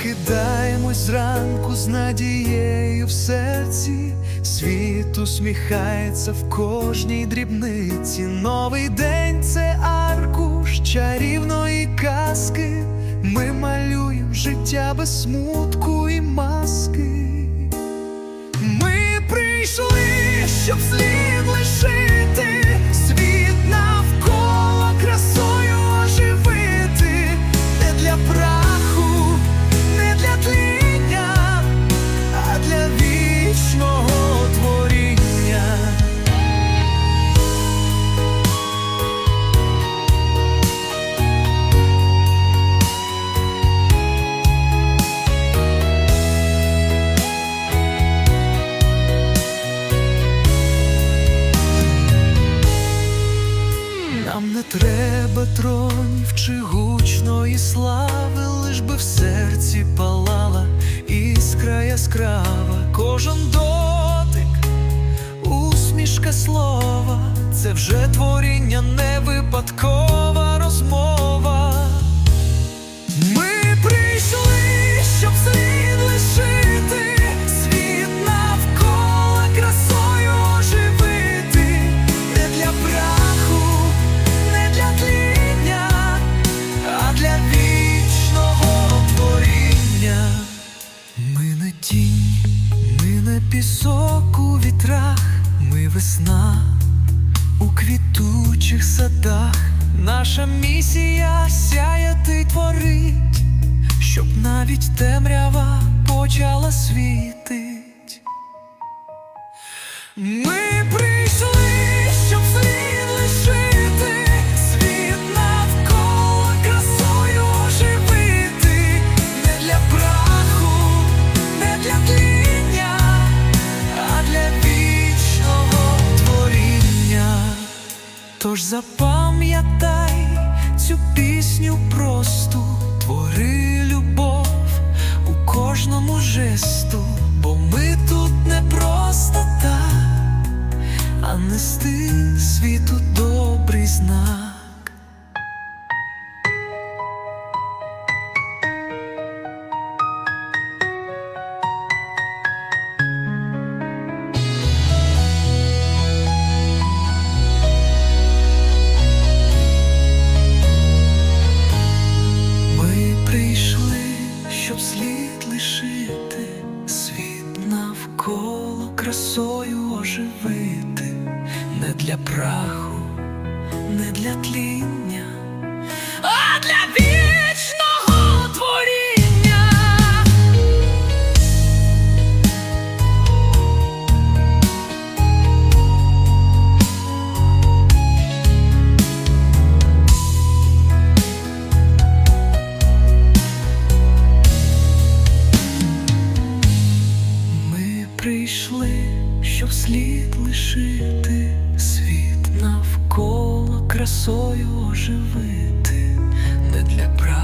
Прокидаємось зранку з надією в серці, світ усміхається в кожній дрібниці. Новий день це аркуш чарівної казки. Ми малюємо життя без смутку і маски. Ми прийшли, щоб слід треба тронів чи гучної слави, лиш би в серці палала іскра яскрава, кожен дотик, усмішка слова, це вже творіння, не випадкова Ми тінь, ми на пісок у вітрах, ми весна у квітучих садах. Наша місія сяяти творить, щоб навіть темрява почала світить. Ми Тож запам'ятай цю пісню просту, твори любов у кожному жесту, бо ми тут не просто так, а нести світу красою не для праху, не для тління, а для вічного творіння. Ми прийшли, щоб слід лишити світ навколо красою оживити, не для правди.